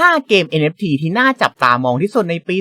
5 เกม NFT ที่น่าจับตามองที่สุดในปี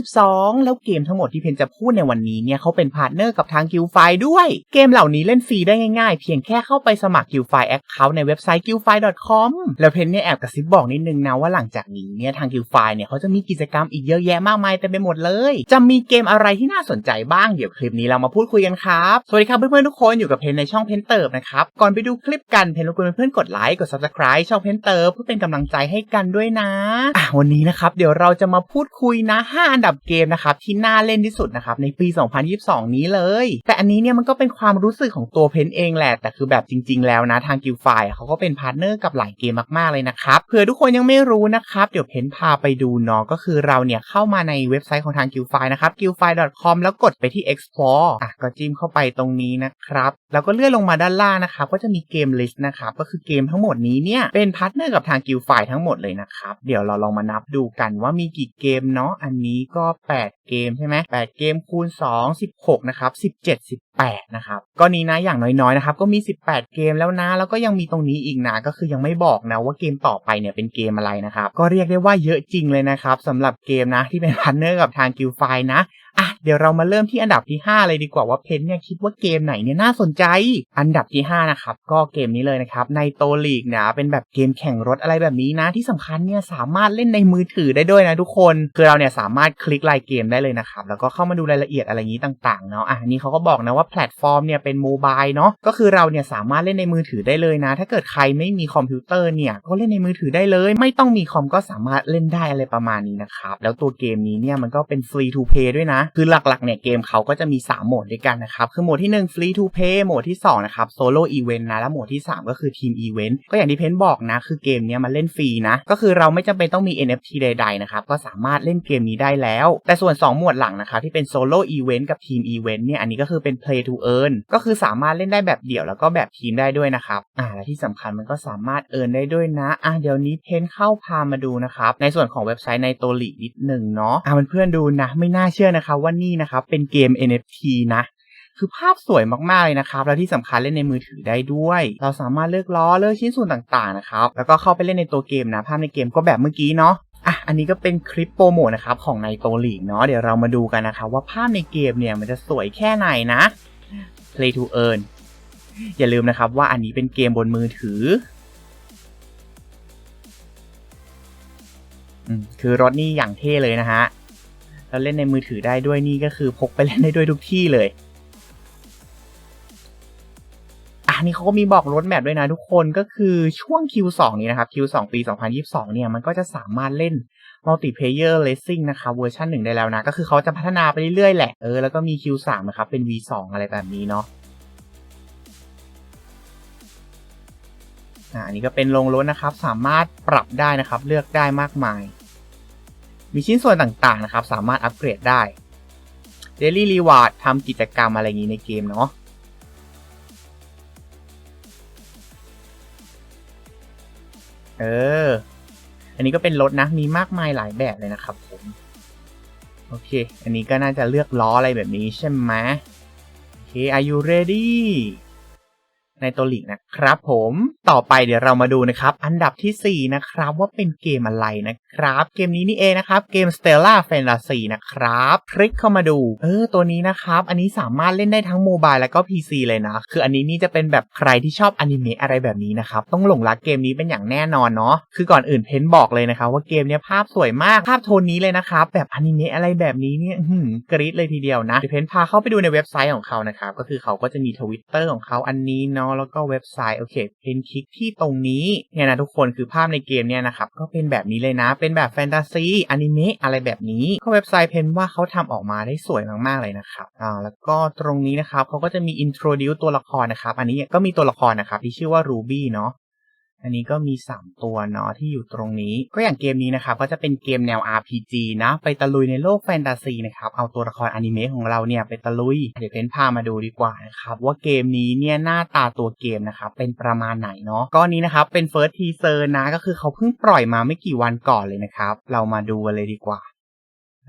2022 แล้วเกมทั้งหมดที่เพนจะพูดในวันนี้เนี่ยเขาเป็นพาร์ทเนอร์กับทาง g u i l f i ด้วย เกมเหล่านี้เล่นฟรีได้ง่ายๆ เพียงแค่เข้าไปสมัคร g u i l f i Account ในเว็บไซต์ g u i l f i c o m แล้วเพนเนี่ยแอบกระซิบบอกนิดนึงนะว่าหลังจากนี้เนี่ยทาง g u i l f i เนี่ยเขาจะมีกิจกรรมอีกเยอะแยะมากมายเต็มไปหมดเลย จะมีเกมอะไรที่น่าสนใจบ้างเดี๋ยวคลิปนี้เรามาพูดคุยกันครับ สวัสดีครับเพื่อนๆทุกคนอยู่กับเพนในช่องเพนเติบนะครับก่อนไปดูคลิปกันเพนรบกวนเพื่อนๆกดไลค์กด subscribe ช่องเพนเติบเพื่อเป็นกำลังใจให้กันด้วยนะอะวันนี้นะครับเดี๋ยวเราจะมาพูดคุยนะ 5 อันดับเกมนะครับที่น่าเล่นที่สุดนะครับในปี 2022 นี้เลย แต่อันนี้เนี่ยมันก็เป็นความรู้สึกของตัวเพนเองแหละ แต่คือแบบจริง ๆ แล้วนะทางกิลไฟเขาก็เป็นพาร์ทเนอร์กับหลายเกมมากๆเลยนะครับเผื่อทุกคนยังไม่รู้นะครับเดี๋ยวเพนพาไปดูเนาะก็คือเราเนี่ยเข้ามาในเว็บไซต์ของทางกิลไฟนะครับ guildfile.com แล้วกดไปที่ explore อะก็จิ้มเข้าไปตรงนี้นะครับ แล้วก็เลื่อนลงมาด้านล่างนะครับก็จะมีเกม list นะครับก็คือเกมทั้งหมดนี้เนี่ยเป็นพาร์ทเนอร์กับทางกิลไฟทั้งหมดเลยนะครับเดี๋ยวเราลองมานับดูกันว่ามีกี่เกมเนาะอันนี้ก็ 8 เกมใช่ไหม8 เกมคูณ 2 16 นะครับ 17 18 นะครับก็นี้นะอย่างน้อยๆนะครับก็มี 18 เกมแล้วนะ แล้วก็ยังมีตรงนี้อีกนะก็คือยังไม่บอกนะว่าเกมต่อไปเนี่ยเป็นเกมอะไรนะครับก็เรียกได้ว่าเยอะจริงเลยนะครับสำหรับเกมนะที่เป็นพาร์ทเนอร์กับทางกิลไฟนะ อะเดี๋ยวเรามาเริ่มที่อันดับที่ 5 เลยดีกว่าว่าเพนเนี่ยคิดว่าเกมไหนเนี่ยน่าสนใจ อันดับที่ 5 นะครับ ก็เกมนี้เลยนะครับ ในโตลีกเนะเป็นแบบเกมแข่งรถอะไรแบบนี้นะ ที่สำคัญเนี่ยสามารถเล่นในมือถือได้ด้วยนะทุกคน คือเราเนี่ยสามารถคลิกรายเกมได้เลยนะครับ แล้วก็เข้ามาดูรายละเอียดอะไรอย่างนี้ต่างๆเนาะอะนี่เขาก็บอกนะว่าแพลตฟอร์มเนี่ยเป็นโมบายเนาะก็คือเราเนี่ยสามารถเล่นในมือถือได้เลยนะ ถ้าเกิดใครไม่มีคอมพิวเตอร์เนี่ยก็เล่นในมือถือได้เลย ไม่ต้องมีคอมก็สามารถเล่นได้อะไรประมาณนี้นะครับแล้วตัวเกมนี้เนี่ยมันก็เป็นฟรีทูเพย์ด้วยนะคือหลักๆเนี่ยเกมเขาก็จะมี 3 โหมดด้วยกันนะครับ คือโหมดที่ 1 Free to Play โหมดที่ 2 นะครับ Solo Event นะ และโหมดที่ 3 ก็คือ Team Event ก็อย่างที่เพนบอกนะ คือเกมเนี้ยมันเล่นฟรีนะ ก็คือเราไม่จำเป็นต้องมี NFT ใดๆนะครับ ก็สามารถเล่นเกมนี้ได้แล้ว แต่ส่วน2โหมดหลังนะครับที่เป็น Solo Event กับ Team Event เนี่ยอันนี้ก็คือเป็น Play to Earn ก็คือสามารถเล่นได้แบบเดี่ยวแล้วก็แบบทีมได้ด้วยนะครับอ่าและที่สำคัญมันก็สามารถเอิร์นได้ด้วยนะอะเดี๋ยวนี้เพนเข้าพามาดูนะครับในส่วนของเว็บไซต์ในโตลีนิดหนึ่งเนาะอะเพื่อนๆดูนะไม่น่าเชื่อนะครับว่านี่นะครับเป็นเกม NFT นะคือภาพสวยมากๆเลยนะครับ แล้วที่สำคัญเล่นในมือถือได้ด้วย เราสามารถเลือกล้อเลือกชิ้นส่วนต่างๆนะครับ แล้วก็เข้าไปเล่นในตัวเกมนะ ภาพในเกมก็แบบเมื่อกี้เนาะ อะ อันนี้ก็เป็นคลิปโปรโมทนะครับของในโตลีกเนาะ เดี๋ยวเรามาดูกันนะครับว่าภาพในเกมเนี่ยมันจะสวยแค่ไหนนะ Play to Earn อย่าลืมนะครับว่าอันนี้เป็นเกมบนมือถืออืมคือรถนี่อย่างเท่เลยนะฮะ แล้วเล่นในมือถือได้ด้วยนี่ก็คือพกไปเล่นได้ด้วยทุกที่เลยอะนี่เขาก็มีบอกรถแมพด้วยนะทุกคนก็คือช่วง Q2 นี้นะครับ Q2 ปี 2022 เนี่ยมันก็จะสามารถเล่น Multiplayer Racing นะครับเวอร์ชันหนึ่งได้แล้วนะ ก็คือเขาจะพัฒนาไปเรื่อยๆแหละเออแล้วก็มี Q3 นะครับเป็น V2 อะไรแบบนี้เนาะอันนี้ก็เป็นลงรถนะครับ สามารถปรับได้นะครับ เลือกได้มากมาย มีชิ้นส่วนต่างๆนะครับ สามารถอัปเกรดได้ Daily Reward ทำกิจกรรมอะไรอย่างนี้ในเกมเนาะเออ อันนี้ก็เป็นรถนะ มีมากมายหลายแบบเลยนะครับผม โอเค อันนี้ก็น่าจะเลือกล้ออะไรแบบนี้ใช่ไหมโอเค are you ready ในตัวลีกนะครับผมต่อไปเดี๋ยวเรามาดูนะครับ อันดับที่ 4 นะครับว่าเป็นเกมอะไรนะครับ เกมนี้นี่เองนะครับ เกม Stella Fantasy นะครับคลิกเข้ามาดู เออ ตัวนี้นะครับ อันนี้สามารถเล่นได้ทั้งโมบายแล้วก็ PC เลยนะ คืออันนี้นี่จะเป็นแบบใครที่ชอบอนิเมะอะไรแบบนี้นะครับ ต้องหลงรักเกมนี้เป็นอย่างแน่นอนเนาะคือก่อนอื่นเพนบอกเลยนะครับ ว่าเกมเนี้ยภาพสวยมากภาพโทนนี้เลยนะครับ แบบอนิเมะอะไรแบบนี้เนี่ยกรี๊ดเลยทีเดียวนะเดี๋ยวเพนพาเข้าไปดูในเว็บไซต์ของเขานะครับก็คือเขาก็จะมีทวิตเตอร์ของเขาอันนี้เนาะแล้วก็เว็บไซต์โอเคเพนคลิกที่ตรงนี้เนี่ยนะทุกคนคือภาพในเกมเนี่ยนะครับก็เป็นแบบนี้เลยนะ เป็นแบบแฟนตาซีอนิเมะอะไรแบบนี้ก็เว็บไซต์เพนว่าเขาทำออกมาได้สวยมากๆเลยนะครับอ่าแล้วก็ตรงนี้นะครับเขาก็จะมีอินโทรดิวตัวละครนะครับอันนี้ก็มีตัวละครนะครับที่ชื่อว่ารูบี้เนาะ อันนี้ก็มี 3 ตัวเนาะที่อยู่ตรงนี้ ก็อย่างเกมนี้นะครับก็จะเป็นเกมแนว RPG นะ ไปตะลุยในโลกแฟนตาซีนะครับ เอาตัวละครอนิเมะของเราเนี่ยไปตะลุย เดี๋ยวเพนพามาดูดีกว่านะครับ ว่าเกมนี้เนี่ยหน้าตาตัวเกมนะครับ เป็นประมาณไหนเนาะก็นี้นะครับ เป็น First Teaser นะ ก็คือเขาเพิ่งปล่อยมาไม่กี่วันก่อนเลยนะครับ เรามาดูกันเลยดีกว่า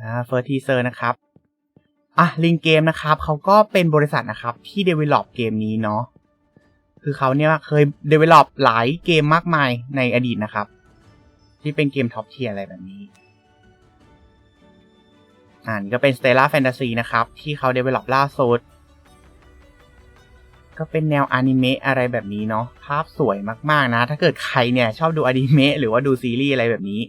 อ่า First Teaser นะครับอะลิงเกมนะครับเขาก็เป็นบริษัทนะครับที่ develop เกมนี้เนาะ คือเขาเนี่ยเคย develop หลายเกมมากมายในอดีตนะครับ ที่เป็นเกมท็อปเทียร์อะไรแบบนี้อ่านี่ก็เป็น Stella Fantasy นะครับ ที่เขา develop ล่าสุดก็เป็นแนวอนิเมะอะไรแบบนี้เนาะภาพสวยมากๆนะ ถ้าเกิดใครเนี่ย ชอบดูอนิเมะหรือว่าดูซีรีส์อะไรแบบนี้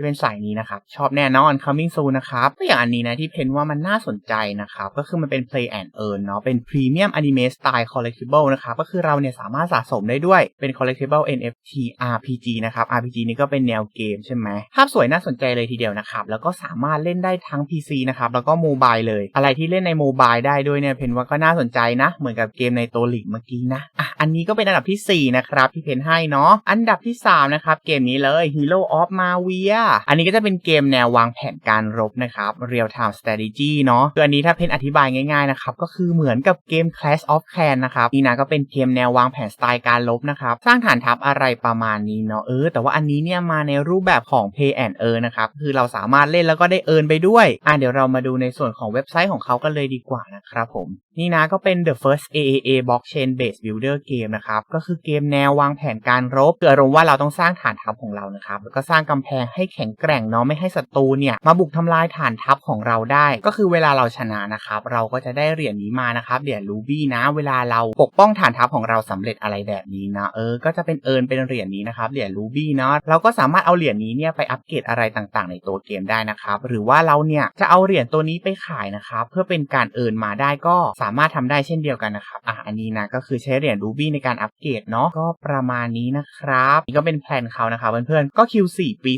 ที่เป็นสายนี้นะครับ ชอบแน่นอน coming soon นะครับก็อย่างอันนี้นะที่เพนว่ามันน่าสนใจนะครับ ก็คือมันเป็น play and earn เนาะเป็น premium anime style collectible นะครับ ก็คือเราเนี่ยสามารถสะสมได้ด้วยเป็น collectible NFT RPG นะครับ RPG นี่ก็เป็นแนวเกมใช่ไหมภาพสวยน่าสนใจเลยทีเดียวนะครับ แล้วก็สามารถเล่นได้ทั้ง PC นะครับแล้วก็โมบายเลย อะไรที่เล่นในโมบายได้ด้วยเนี่ยเพนว่าก็น่าสนใจนะ เหมือนกับเกมในตัวหลีกเมื่อกี้นะอะอันนี้ก็เป็นอันดับที่ 4 นะครับที่เพนให้เนาะอันดับที่3นะครับเกมนี้เลย Hero of Mavia อันนี้ก็จะเป็นเกมแนววางแผนการรบนะครับ Real Time Strategy เนาะคืออันนี้ถ้าเพนอธิบายง่ายๆนะครับ ก็คือเหมือนกับเกม Clash of Clan นะครับนี่นะก็เป็นเกมแนววางแผนสไตล์การรบนะครับ สร้างฐานทัพอะไรประมาณนี้เนาะเออ แต่ว่าอันนี้เนี่ยมาในรูปแบบของ Pay and Earn นะครับ คือเราสามารถเล่นแล้วก็ได้เอิร์นไปด้วย อะเดี๋ยวเรามาดูในส่วนของเว็บไซต์ของเขากันเลยดีกว่านะครับผม นี่นะก็เป็น the first AAA blockchain based builder game นะครับ ก็คือเกมแนววางแผนการรบคืออารมณ์ว่าเราต้องสร้างฐานทัพของเรานะครับ แล้วก็สร้างกำแพงให้แข็งแกร่งเนาะไม่ให้ศัตรูเนี่ยมาบุกทำลายฐานทัพของเราได้ ก็คือเวลาเราชนะนะครับเราก็จะได้เหรียญนี้มานะครับเหรียญรูบี้นะ เวลาเราปกป้องฐานทัพของเราสำเร็จอะไรแบบนี้นะเออก็จะเป็นเอิร์นเป็นเหรียญนี้นะครับเหรียญรูบี้เนาะเราก็สามารถเอาเหรียญนี้เนี่ยไปอัปเกรดอะไรต่างๆ ในตัวเกมได้นะครับหรือว่าเราเนี่ยจะเอาเหรียญตัวนี้ไปขายนะครับเพื่อเป็นการเอิร์นมาได้ก็สามารถทำได้เช่นเดียวกันนะครับอะอันนี้นะก็คือใช้เหรียญรูบี้ในการอัปเกรดเนาะก็ประมาณนี้นะครับนี่ก็เป็นแพลนเขานะครับเพื่อนๆก็ Q4 ปี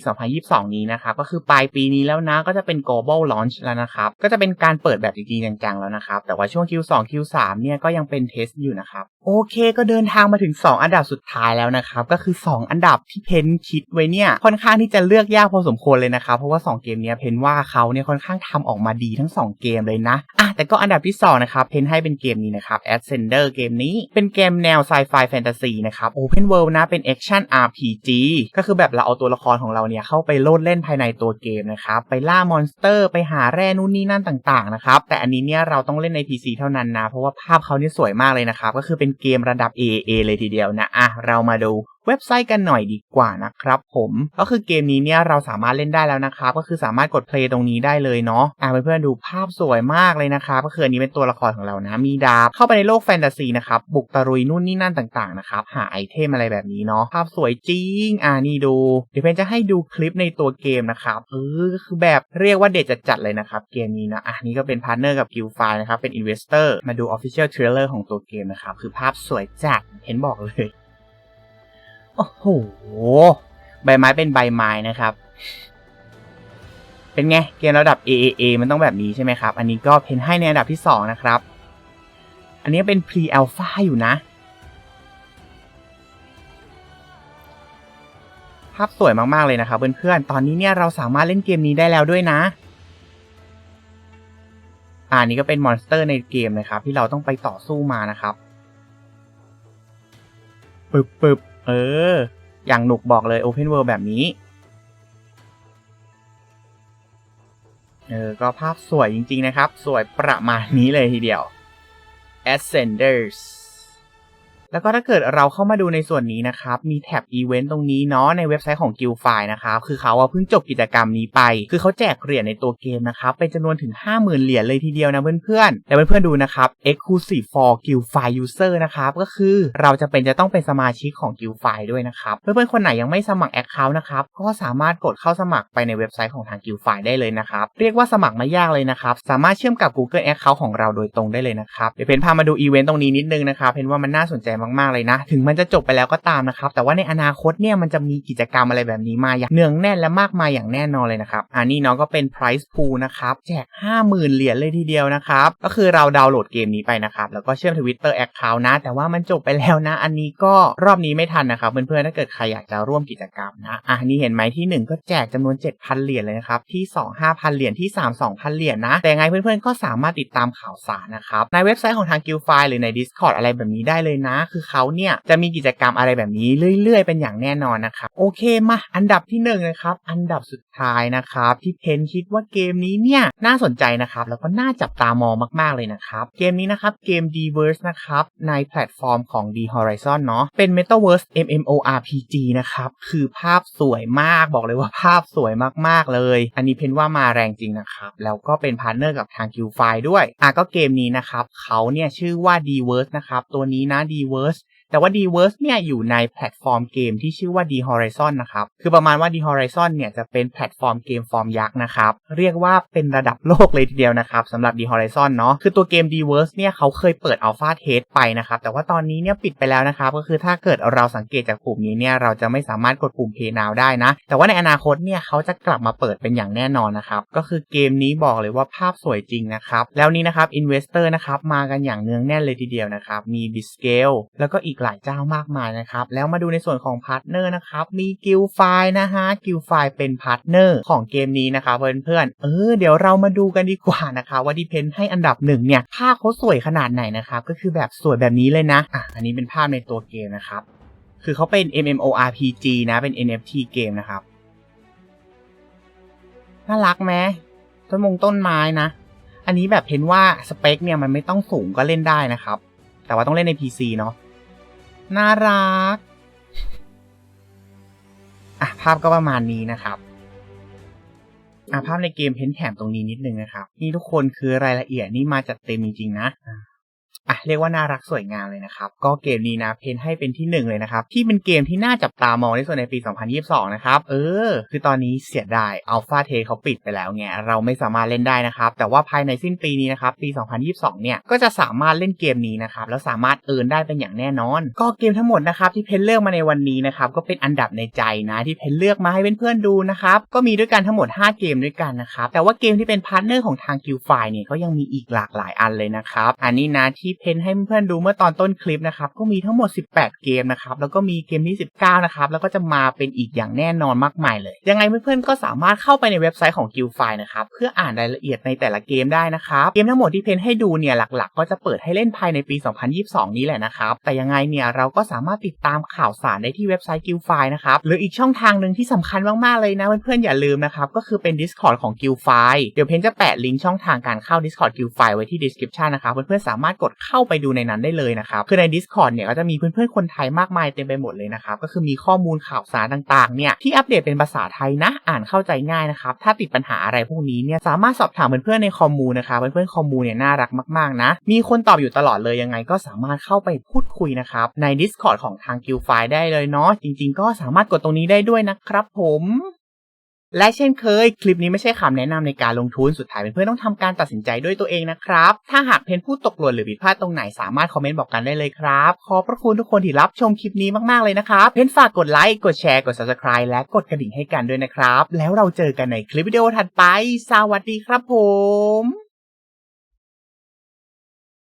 2022 นี้นะครับก็คือปลายปีนี้แล้วนะก็จะเป็น global launch แล้วนะครับก็จะเป็นการเปิดแบบจริงๆจังๆแล้วนะครับแต่ว่าช่วง Q2 Q3 เนี่ยก็ยังเป็นเทสอยู่นะครับโอเคก็เดินทางมาถึง 2 อันดับสุดท้ายแล้วนะครับก็คือ 2 อันดับที่เพนคิดไว้เนี่ยค่อนข้างที่จะเลือกยากพอสมควรเลยนะครับเพราะว่า 2 เกมนี้เพนว่าเขาเนี่ยค่อนข้างทำออกมาดีทั้ง 2 เกมเลยนะอะแต่ก็อันดับที่2นะครับเพนให้เป็นเกมนี้นะครับ Ascender เกมนี้เป็นเกมแนวไซไฟแฟนตาซีนะครับ Open World นะเป็น Action RPG ก็คือแบบเราเอาตัวละครของเราเนี่ยเข้าไปโลดเล่นภายในตัวเกมนะครับ ไปล่ามอนสเตอร์ไปหาแร่นู่นนี่นั่นต่างๆนะครับ แต่อันนี้เนี่ยเราต้องเล่นใน PC เท่านั้นนะ เพราะว่าภาพเขาเนี่ยสวยมากเลยนะครับ ก็คือเป็นเกมระดับ AAA เลยทีเดียวนะ อะ เรามาดู เว็บไซต์กันหน่อยดีกว่านะครับผมก็คือเกมนี้เนี่ยเราสามารถเล่นได้แล้วนะครับก็คือสามารถกดเพลย์ตรงนี้ได้เลยเนาะอะเพื่อนๆดูภาพสวยมากเลยนะครับก็คืออันนี้เป็นตัวละครของเรานะมีดาบเข้าไปในโลกแฟนตาซีนะครับบุกตะรุยนู่นนี่นั่นต่างๆนะครับหาไอเทมอะไรแบบนี้เนาะภาพสวยจริงอ่านี่ดู เดี๋ยวเพนจะให้ดูคลิปในตัวเกมนะครับเออก็คือแบบเรียกว่าเด็ดจัดๆเลยนะครับเกมนี้นะอะนี่ก็เป็นพาร์ทเนอร์กับกิลไฟนะครับเป็นอินเวสเตอร์มาดู Official Trailer ของตัวเกมนะครับคือภาพสวยจัดเห็นบอกเลย โอ้โห ใบไม้เป็นใบไม้นะครับ เป็นไง เกมระดับ AAA มันต้องแบบนี้ใช่ไหมครับ อันนี้ก็เพนให้ในอันดับที่ 2 นะครับ อันนี้เป็น Pre Alpha อยู่นะ ภาพสวยมากๆเลยนะครับเพื่อนๆ ตอนนี้เนี่ยเราสามารถเล่นเกมนี้ได้แล้วด้วยนะอ่านี้ก็เป็นมอนสเตอร์ในเกมนะครับ ที่เราต้องไปต่อสู้มานะครับ ปึบปึบ เออ อย่างหนุกบอกเลย Open World แบบนี้ เออ ก็ภาพสวยจริง ๆ นะครับ สวยประมาณนี้เลยทีเดียว Ascenders แล้วก็ถ้าเกิดเราเข้ามาดูในส่วนนี้นะครับ มีแท็บอีเวนต์ตรงนี้เนาะในเว็บไซต์ของ Guild f i นะครับ คือเขาเพิ่งจบกิจกรรมนี้ไป คือเขาแจกเหรียญในตัวเกมนะครับ เป็นจำนวนถึง 50,000 เหรียญเลยทีเดียวนะเพื่อนๆแต่เพื่อนๆดูนะครับ Exclusive for Guild f i User นะครับ ก็คือเราจะเป็นจะต้องเป็นสมาชิกของ Guild f i ด้วยนะครับ เพื่อนๆคนไหนยังไม่สมัคร Account นะครับ ก็สามารถกดเข้าสมัครไปในเว็บไซต์ของทาง Guild f i ได้เลยนะครับ เรียกว่าสมัครไม่ยากเลยนะครับ สามารถเชื่อมกับ Google Account ของเราโดยตรงได้เลยนะครับ เดี๋ยวเพนพามาดูอีเวนต์ตรงนี้นิดนึงนะครับเพนว่ามันน่าสนใจมากๆเลยนะ ถึงมันจะจบไปแล้วก็ตามนะครับ แต่ว่าในอนาคตเนี่ยมันจะมีกิจกรรมอะไรแบบนี้มาอย่างเนืองแน่นและมากมายอย่างแน่นอนเลยนะครับอันนี้เนาะก็เป็น price pool นะครับแจก 50,000 เหรียญเลยทีเดียวนะครับก็คือเราดาวน์โหลดเกมนี้ไปนะครับแล้วก็เชื่อม Twitter Account นะ แต่ว่ามันจบไปแล้วนะ อันนี้ก็รอบนี้ไม่ทันนะครับเพื่อนๆถ้าเกิดใครอยากจะร่วมกิจกรรมนะอะนี่เห็นไหมที่ 1 ก็แจกจำนวน 7,000 เหรียญเลยนะครับที่ 2 5,000 เหรียญที่ 3 2,000 เหรียญนะ แต่ไงเพื่อนๆก็สามารถติดตามข่าวสารนะครับในเว็บไซต์ของทาง Guild f i หรือใน Discord อะไรแบบนี้ได้เลยนะคือเขาเนี่ยจะมีกิจกรรมอะไรแบบนี้เรื่อย ๆ เป็นอย่างแน่นอนนะครับโอเคมาอันดับที่หนึ่งนะครับอันดับสุดท้ายนะครับที่เพนคิดว่าเกมนี้เนี่ยน่าสนใจนะครับแล้วก็น่าจับตามองมากๆเลยนะครับเกมนี้นะครับเกม Dverse นะครับในแพลตฟอร์มของ D Horizon เนาะเป็น Metaverse MMORPG นะครับคือภาพสวยมากบอกเลยว่าภาพสวยมากๆเลย อันนี้เพนว่ามาแรงจริงนะครับแล้วก็เป็นพาร์ทเนอร์กับทาง Q5 ด้วยอะก็เกมนี้นะครับเขาเนี่ยชื่อว่า Dverse นะครับตัวนี้นะ worth แต่ว่า Dverse เนี่ยอยู่ในแพลตฟอร์มเกมที่ชื่อว่า D Horizon นะครับ คือประมาณว่า D Horizon เนี่ยจะเป็นแพลตฟอร์มเกมฟอร์มยักษ์นะครับ เรียกว่าเป็นระดับโลกเลยทีเดียวนะครับสำหรับ D Horizon เนาะ คือตัวเกม Dverse เนี่ยเขาเคยเปิด Alpha Test ไปนะครับ แต่ว่าตอนนี้เนี่ยปิดไปแล้วนะครับ ก็คือถ้าเกิดเราสังเกตจากปุ่มนี้เนี่ยเราจะไม่สามารถกดปุ่ม Play Now ได้นะ แต่ว่าในอนาคตเนี่ยเขาจะกลับมาเปิดเป็นอย่างแน่นอนนะครับ ก็คือเกมนี้บอกเลยว่าภาพสวยจริงนะครับ แล้วนี้นะครับ Investor นะครับมากันอย่างเนืองแน่นเลยทีเดียวนะครับ มี b i s c a l e แล้วก็อีกหลายเจ้ามากมายนะครับ แล้วมาดูในส่วนของพาร์ทเนอร์นะครับ มีกิลไฟนะฮะกิลไฟเป็นพาร์ทเนอร์ของเกมนี้นะครับเพื่อนๆเออเดี๋ยวเรามาดูกันดีกว่านะคะว่าดิเพนให้อันดับหนึ่งเนี่ยภาพเขาสวยขนาดไหนนะครับก็คือแบบสวยแบบนี้เลยนะอะอันนี้เป็นภาพในตัวเกมนะครับ คือเขาเป็น MMORPG นะเป็น NFT เกมนะครับน่ารักไหมต้นมงต้นไม้นะ อันนี้แบบเพนว่าสเปคเนี่ยมันไม่ต้องสูงก็เล่นได้นะครับ แต่ว่าต้องเล่นใน PC เนาะ น่ารัก อะ ภาพก็ประมาณนี้นะครับ อะ ภาพในเกมเพ้นแถมตรงนี้นิดนึงนะครับ นี่ทุกคนคือรายละเอียดนี่มาจัดเต็มจริงๆนะ อะเรียกว่าน่ารักสวยงามเลยนะครับ ก็เกมนี้นะเพนให้เป็นที่หนึ่งเลยนะครับ ที่เป็นเกมที่น่าจับตามองที่สุดในปี 2022 นะครับ เออ คือตอนนี้เสียดายอัลฟาเทเขาปิดไปแล้วไงเราไม่สามารถเล่นได้นะครับ แต่ว่าภายในสิ้นปีนี้นะครับ ปี 2022 เนี่ย ก็จะสามารถเล่นเกมนี้นะครับ แล้วสามารถเอิร์นได้เป็นอย่างแน่นอน ก็เกมทั้งหมดนะครับที่เพนเลือกมาในวันนี้นะครับก็เป็นอันดับในใจนะที่เพนเลือกมาให้เพื่อนๆดูนะครับก็มีด้วยกันทั้งหมด 5 เกมด้วยกันนะครับแต่ว่าเกมที่เป็นพาร์ทเนอร์ของทางกิลไฟเนี่ยก็ยังมีอีกหลากหลายอันเลยนะครับอันนี้นะที่เพนให้เพื่อนดูเมื่อตอนต้นคลิปนะครับ ก็มีทั้งหมด 18 เกมนะครับ แล้วก็มีเกมที่ 19 นะครับ แล้วก็จะมาเป็นอีกอย่างแน่นอนมากมายเลย ยังไงเพื่อนๆก็สามารถเข้าไปในเว็บไซต์ของกิลไฟนะครับ เพื่ออ่านรายละเอียดในแต่ละเกมได้นะครับ เกมทั้งหมดที่เพนให้ดูเนี่ยหลักๆ ก็จะเปิดให้เล่นภายในปี 2022 นี้แหละนะครับ แต่ยังไงเนี่ยเราก็สามารถติดตามข่าวสารได้ที่เว็บไซต์กิลไฟนะครับ หรืออีกช่องทางหนึ่งที่สำคัญมากๆเลยนะเพื่อนๆอย่าลืมนะครับ ก็คือเป็น Discord ของกิลไฟเดี๋ยวเพนจะแปะลิงก์ช่องทางการเข้า Discord กิลไฟไว้ที่ description นะครับ เพื่อนๆสามารถกดเข้าไปดูในนั้นได้เลยนะครับคือใน Discord เนี่ยก็จะมีเพื่อนๆคนไทยมากมายเต็มไปหมดเลยนะครับก็คือมีข้อมูลข่าวสารต่างๆเนี่ยที่อัปเดตเป็นภาษาไทยนะอ่านเข้าใจง่ายนะครับถ้าติดปัญหาอะไรพวกนี้เนี่ยสามารถสอบถามเพื่อนๆในคอมมูนะครับเพื่อนๆคอมมูเนี่ยน่ารักมากๆนะมีคนตอบอยู่ตลอดเลยยังไงก็สามารถเข้าไปพูดคุยนะครับใน Discord ของทางกิลไฟได้เลยเนาะจริง ๆ ก็สามารถกดตรงนี้ได้ด้วยนะครับผม และเช่นเคย คลิปนี้ไม่ใช่คำแนะนำในการลงทุนสุดท้ายเพื่อนๆต้องทำการตัดสินใจด้วยตัวเองนะครับ ถ้าหากเพนพูดตกหล่นหรือผิดพลาดตรงไหนสามารถคอมเมนต์บอกกันได้เลยครับ ขอบพระคุณทุกคนที่รับชมคลิปนี้มากๆเลยนะครับ เพนฝากกดไลค์กดแชร์กด subscribe และกดกระดิ่งให้กันด้วยนะครับ แล้วเราเจอกันในคลิปวิดีโอถัดไป สวัสดีครับผม